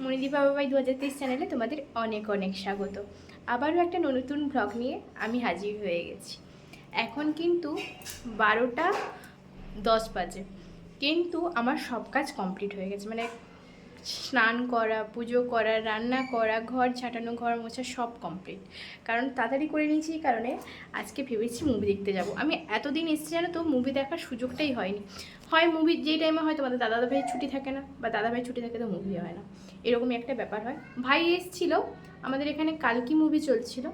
মণিদীপা বাবাই দু হাজার তেইশ চ্যানেলে তোমাদের অনেক অনেক স্বাগত। আবারও একটা নতুন ব্লগ নিয়ে আমি হাজির হয়ে গেছি। এখন কিন্তু বারোটা দশ বাজে। কিন্তু আমার সব কাজ কমপ্লিট হয়ে গেছে। মানে স্নান করা, পুজো করা, রান্না করা, ঘর ছাটানো ঘর মোছা সব কমপ্লিট। কারণ তাড়াতাড়ি করে নিয়েছি এই কারণে আজকে ভেবেছি মুভি দেখতে যাব। আমি এতদিন এসেছি জানো তো মুভি দেখার সুযোগটাই হয়নি। হয় মুভি যেই টাইমে হয় তোমাদের দাদা ভাই ছুটি থাকে না, বা দাদা ভাই ছুটি থাকে তো মুভি হয় না। এরকমই একটা ব্যাপার হয়। ভাই এসছিল, আমাদের এখানে কালকি মুভি চলছিল।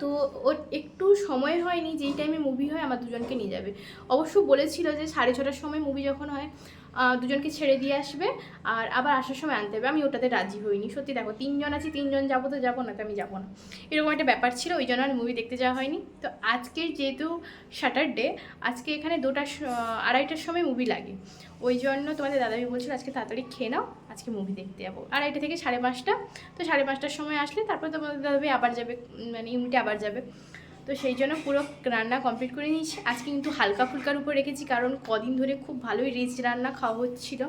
তো ওর একটু সময় হয়নি, যেই টাইমে মুভি হয়, আমার দুজনকে নিয়ে যাবে। অবশ্য বলেছিল যে সাড়ে ছটার সময় মুভি যখন হয় দুজনকে ছেড়ে দিয়ে আসবে, আর আবার আসার সময় আনতে হবে। আমি ওটাতে রাজি হইনি। সত্যি দেখো, তিনজন আছি, তিনজন যাব তো যাব না তো আমি যাব না। এরকম একটা ব্যাপার ছিল, ওই জন্য আর মুভি দেখতে যাওয়া হয়নি। তো আজকের যেহেতু স্যাটারডে আজকে এখানে দুটা আড়াইটার সময় মুভি লাগে। ওই জন্য তোমাদের দাদাবি বলছিল, আজকে তাড়াতাড়ি খেয়ে নাও, আজকে মুভি দেখতে যাব। আড়াইটা থেকে সাড়ে পাঁচটা, তো সাড়ে পাঁচটার সময় আসলে তারপর তোমাদের দাদাবি আবার যাবে মানে ইউনিটে আবার যাবে। তো সেই জন্য পুরো রান্না কমপ্লিট করে নিয়েছি। আজকে কিন্তু হালকা ফুলকার উপর রেখেছি, কারণ কদিন ধরে খুব ভালোই রিচ রান্না খাওয়া হচ্ছিল।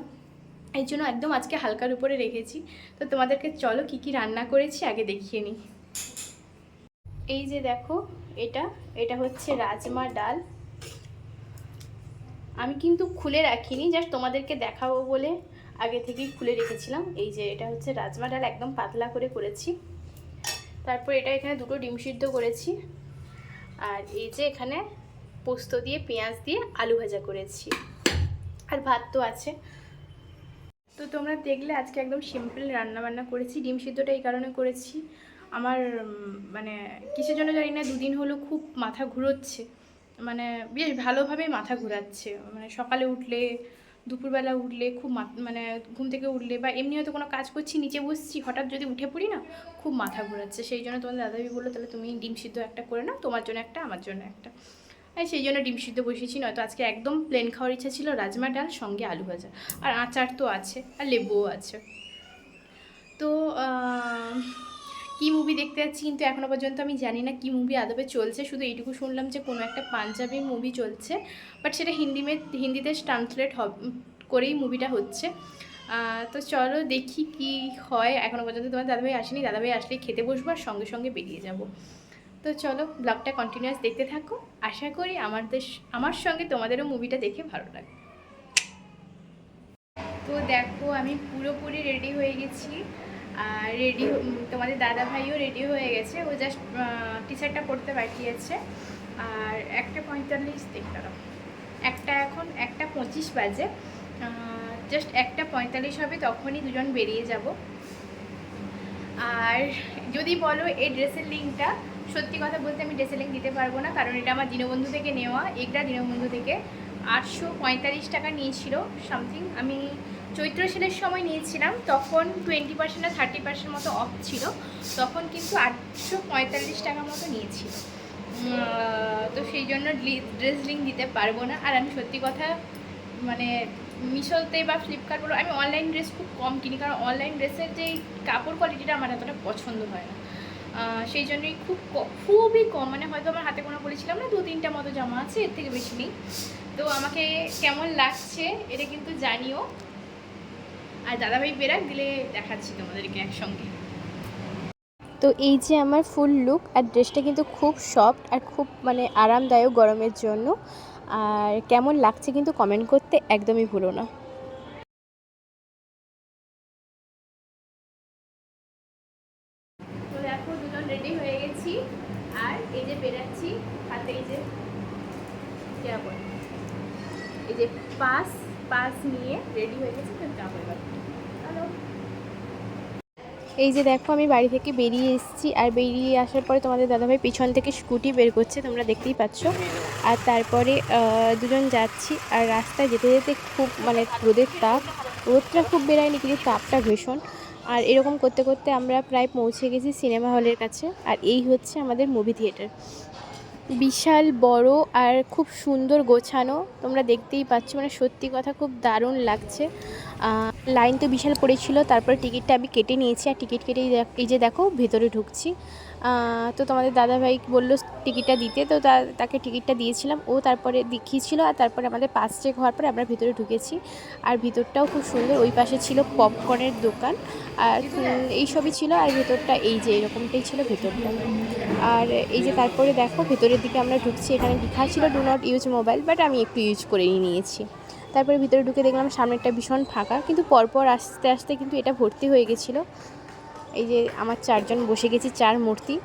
এই জন্য একদম আজকে হালকার উপরে রেখেছি। তো তোমাদেরকে চলো কি কি রান্না করেছি আগে দেখিয়ে নিই। এই যে দেখো, এটা এটা হচ্ছে রাজমা ডাল। আমি কিন্তু খুলে রাখিনি জাস্ট তোমাদেরকে দেখাবো বলে আগে থেকেই খুলে রেখেছিলাম। এই যে এটা হচ্ছে রাজমা ডাল, একদম পাতলা করে করেছি। তারপর এটা এখানে দুটো ডিম সিদ্ধ করেছি। আর এই যে এখানে পোস্ত দিয়ে, পেঁয়াজ দিয়ে আলু ভাজা করেছি। আর ভাত তো আছে। তো তোমরা দেখলে আজকে একদম সিম্পল রান্না বান্না করেছি, ডিম সিদ্ধটা এই কারণে করেছি। আমার মানে কিসের জন্য জানি না, দুদিন হলো খুব মাথা ঘুরোচ্ছে। মানে বেশ ভালোভাবেই মাথা ঘুরাচ্ছে। মানে সকালে উঠলে দুপুরবেলা উঠলে খুব মানে ঘুম থেকে উঠলে বা এমনি হয়তো কোনো কাজ করছি, নিচে বসছি, হঠাৎ যদি উঠে পড়ি না, খুব মাথা ঘোরাচ্ছে। সেই জন্য তোমাদের দাদাবি বলল, তাহলে তুমি ডিম সিদ্ধ একটা করে নাও, তোমার জন্য একটা, আমার জন্য একটা। আর সেই জন্য ডিম সিদ্ধ বসিয়েছি, নয়তো আজকে একদম প্লেন খাওয়ার ইচ্ছা ছিল, রাজমা ডাল, সঙ্গে আলু ভাজা। আর আচার তো আছে, আর লেবুও আছে। তো কি মুভি দেখতে যাচ্ছি কিন্তু এখনও পর্যন্ত আমি জানি না কি মুভি আদবে চলছে। শুধু এইটুকু শুনলাম যে কোনো একটা পাঞ্জাবি মুভি চলছে। বাট সেটা হিন্দি মে হিন্দিতে ট্রান্সলেট করেই মুভিটা হচ্ছে। তো চলো দেখি কি হয়। এখনও পর্যন্ত তোমার দাদাভাই আসেনি। দাদাভাই আসলে খেতে বসবো আর সঙ্গে সঙ্গে বেরিয়ে যাব। তো চলো ব্লগটা কন্টিনিউয়াস দেখতে থাকো। আশা করি আমাদের আমার সঙ্গে তোমাদেরও মুভিটা দেখে ভালো লাগে তো দেখো আমি পুরোপুরি রেডি হয়ে গেছি। রেডি তোমাদের দাদা ভাইও রেডি হয়ে গেছে। ও জাস্ট টি শার্টটা পরতে আছে আর একটা পঁয়তাল্লিশ দেখতে একটা এখন একটা পঁচিশ বাজে। জাস্ট একটা পঁয়তাল্লিশ হবে, তখনই দুজন বেরিয়ে যাব। আর যদি বলো এই ড্রেসের লিঙ্কটা সত্যি কথা বলতে আমি ড্রেসের লিঙ্ক দিতে পারব না, কারণ এটা আমার দীনবন্ধু থেকে নেওয়া এগরা দীনবন্ধু থেকে। আটশো পঁয়তাল্লিশ টাকা নিয়েছিল সামথিং আমি চৈত্র সেলের সময় নিয়েছিলাম, তখন টোয়েন্টি পার্সেন্ট না থার্টি পার্সেন্ট মতো অফ ছিল, তখন কিন্তু আটশো পঁয়তাল্লিশ টাকা মতো নিয়েছিল। তো সেই জন্য ড্রেস লিঙ্ক দিতে পারব না। আর আমি সত্যি কথা মানে মিশোতে বা ফ্লিপকার্ট বলো, আমি অনলাইন ড্রেস খুব কম কিনি, কারণ অনলাইন ড্রেসের যেই কাপড় কোয়ালিটিটা আমার এতটা পছন্দ হয় না। সেই জন্যই খুব খুবই কম। মানে হয়তো আমার হাতে কোনো বলেছিলাম না দু তিনটা মতো জামা আছে, এর থেকে বেশি নেই। তো আমাকে কেমন লাগছে এটা কিন্তু জানিও। আর দাদাভাই বেরাক দিলে দেখাচ্ছি তোমাদেরকে একসঙ্গে। তো এই যে আমার ফুল লুক আর ড্রেসটা কিন্তু খুব সফট আর খুব মানে আরামদায়ক গরমের জন্য। আর কেমন লাগছে কিন্তু কমেন্ট করতে একদমই ভুলো না। তো দেখো দুজন রেডি হয়ে গেছি। আর এই যে বেরাচ্ছি হাতে এই যে এই যে পাস পাস নিয়ে রেডি হয়ে গেছি তো যাব এবার। হ্যালো এই যে দেখো, আমি বাড়ি থেকে বেরিয়ে এসেছি, আর বেরিয়ে আসার পরে তোমাদের দাদাভাই পিছন থেকে স্কুটি বের করছে, তোমরা দেখতেই পাচ্ছ। আর তারপরে দুজন যাচ্ছি, আর রাস্তায় যেতে যেতে খুব মানে রোদের তাপ। রোদটা খুব বেরায়নি, কিন্তু তাপটা ভীষণ। আর এরকম করতে করতে আমরা প্রায় পৌঁছে গেছি সিনেমা হলের কাছে, আর এই হচ্ছে আমাদের মুভি থিয়েটার বিশাল, বড় আর খুব সুন্দর গোছানো। তোমরা দেখতেই পাচ্ছ মানে সত্যি কথা খুব দারুণ লাগছে। লাইন তো বিশাল পড়েছিল, তারপর টিকিটটা আমি কেটে নিয়েছি, আর টিকিট কেটে এই যে দেখো, ভেতরে ঢুকছি। তো তোমাদের দাদাভাই বলল টিকিটটা দিতে তো তাকে টিকিটটা দিয়েছিলাম। ও তারপরে দেখিয়েছিল আর তারপরে আমাদের পাস চেক হওয়ার পরে আমরা ভিতরে ঢুকেছি। আর ভিতরটাও খুব সুন্দর ওই পাশে ছিল পপকর্নের দোকান। আর উম, এই সবই ছিল আর ভেতরটা এই যে এরকমটাই ছিল ভেতরটা। আর এই যে তারপরে দেখো ভেতরের দিকে আমরা ঢুকছি এখানে লেখা ছিল do not use mobile but আমি একটু ইউজ করেই নিয়েছি। তারপরে ভিতরে ঢুকে দেখলাম সামনেরটা ভীষণ ফাঁকা কিন্তু পরপর আস্তে আস্তে কিন্তু এটা ভর্তি হয়ে গেছিল। এই যে আমার চারজন বসে গেছি, চার মূর্তি।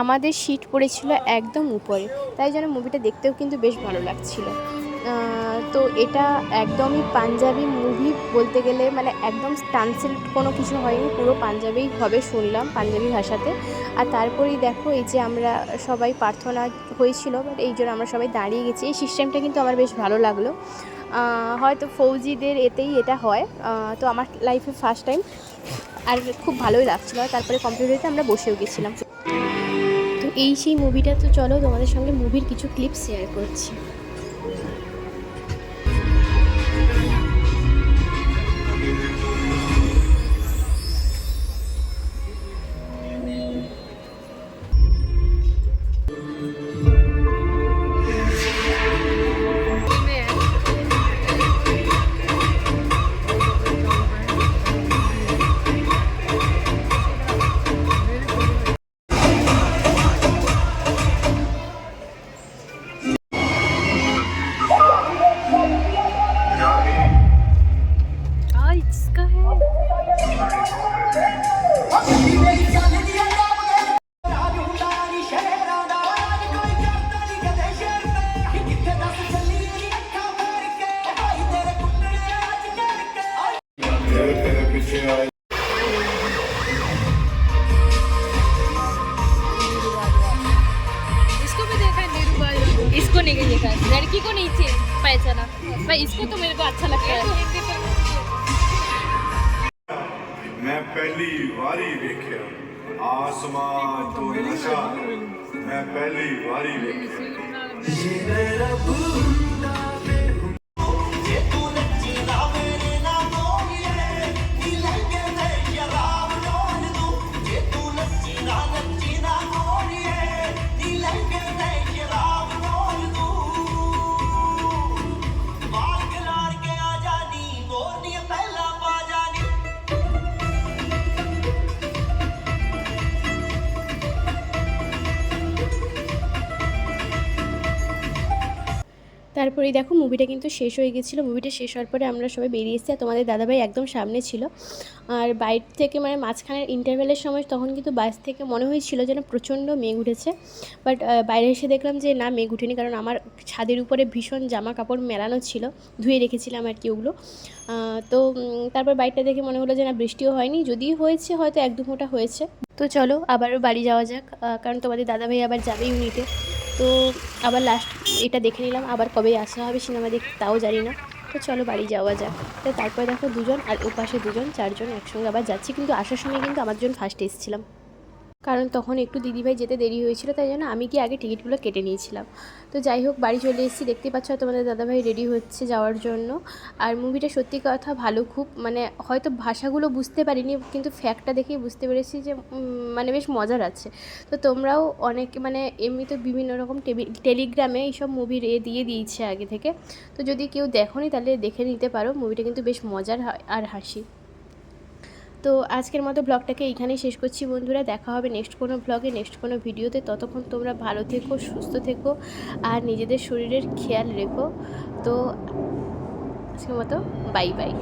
আমাদের সিট পড়েছিল একদম উপরে। তাই যেন মুভিটা দেখতেও কিন্তু বেশ ভালো লাগছিল। তো এটা একদমই পাঞ্জাবি মুভি বলতে গেলে মানে একদম ট্রান্সলেট কোনো কিছু হয়নি, পুরো পাঞ্জাবি হবে শুনলাম পাঞ্জাবি ভাষাতে। আর তারপরেই দেখো এই যে আমরা সবাই প্রার্থনা হয়েছিল বাট এই জন্য আমরা সবাই দাঁড়িয়ে গেছি। এই সিস্টেমটা কিন্তু আমার বেশ ভালো লাগল। হয়তো ফৌজিদের এতেই এটা হয়। তো আমার লাইফে ফার্স্ট টাইম আর খুব ভালোই লাগছিল। তারপরে কম্পিউটারে আমরা বসেও গেছিলাম। তো এই সেই মুভিটা তো চলো তোমাদের সঙ্গে মুভির কিছু ক্লিপ শেয়ার করছি। Yeah. इसको नहीं देखा लड़की को नहीं थे पहचाना। पर इसको तो मेरे को अच्छा लगता है। मैं पहली वारी देखा आसमान तो नशा। मैं पहली वारी देखा তারপরেই দেখো মুভিটা কিন্তু শেষ হয়ে গেছিল। মুভিটা শেষ হওয়ার পরে আমরা সবাই বেরিয়ে এসেছি আর তোমাদের দাদাভাই একদম সামনে ছিল। আর বাইর থেকে মানে মাঝখানের ইন্টারভেলের সময় তখন কিন্তু বাস থেকে মনে হয়েছিল যেন প্রচণ্ড মেঘ উঠেছে। বাট বাইরে এসে দেখলাম যে না, মেঘ উঠেনি কারণ আমার ছাদের উপরে ভীষণ জামা কাপড় মেলানো ছিল। ধুয়ে রেখেছিলাম আর কি ওগুলো। তো তারপর বাইকটা দেখে মনে হলো যে না, বৃষ্টিও হয়নি। যদিও হয়েছে, হয়তো এক দু ফোঁটা হয়েছে। তো চলো আবারও বাড়ি যাওয়া যাক। কারণ তোমাদের দাদাভাই আবার যাবে ইউনিটে তো আবার লাস্ট এটা দেখে নিলাম, আবার কবে আসা হবে সিনেমা দেখতে তাও জানি না। তো চলো বাড়ি যাওয়া যাক। তো তারপরে দেখো দুজন আর ওপাশে দুজন, চারজন একসঙ্গে আবার যাচ্ছি। কিন্তু আসার সময় কিন্তু আমার জন্য ফার্স্ট এসেছিলাম। কারণ তখন একটু দিদিভাই যেতে দেরি হয়েছিল, তাই জন্য আমি কি আগে টিকিটগুলো কেটে নিয়েছিলাম। তো যাই হোক, বাড়ি চলে এসেছি, দেখতে পাচ্ছ তোমাদের দাদাভাই রেডি হচ্ছে যাওয়ার জন্য। আর মুভিটা সত্যি কথা ভালো, খুব মানে হয়তো ভাষাগুলো বুঝতে পারিনি, কিন্তু ফ্যাক্টটা দেখেই বুঝতে পেরেছি যে মানে বেশ মজার আছে। তো তোমরাও অনেক মানে এমনি তো বিভিন্ন রকম টেলিগ্রামে এইসব মুভির এ দিয়ে দিয়েছে আগে থেকে। তো যদি কেউ দেখোনি তাহলে দেখে নিতে পারো মুভিটা কিন্তু বেশ মজার হয়, আর হাসি। তো আজকের মতো ব্লগটাকে এইখানেই শেষ করছি বন্ধুরা। দেখা হবে নেক্সট কোনো ব্লগে নেক্সট কোনো ভিডিওতে ততক্ষণ তোমরা ভালো থেকো, সুস্থ থেকো আর নিজেদের শরীরের খেয়াল রেখো। তো আজকের মতো বাই বাই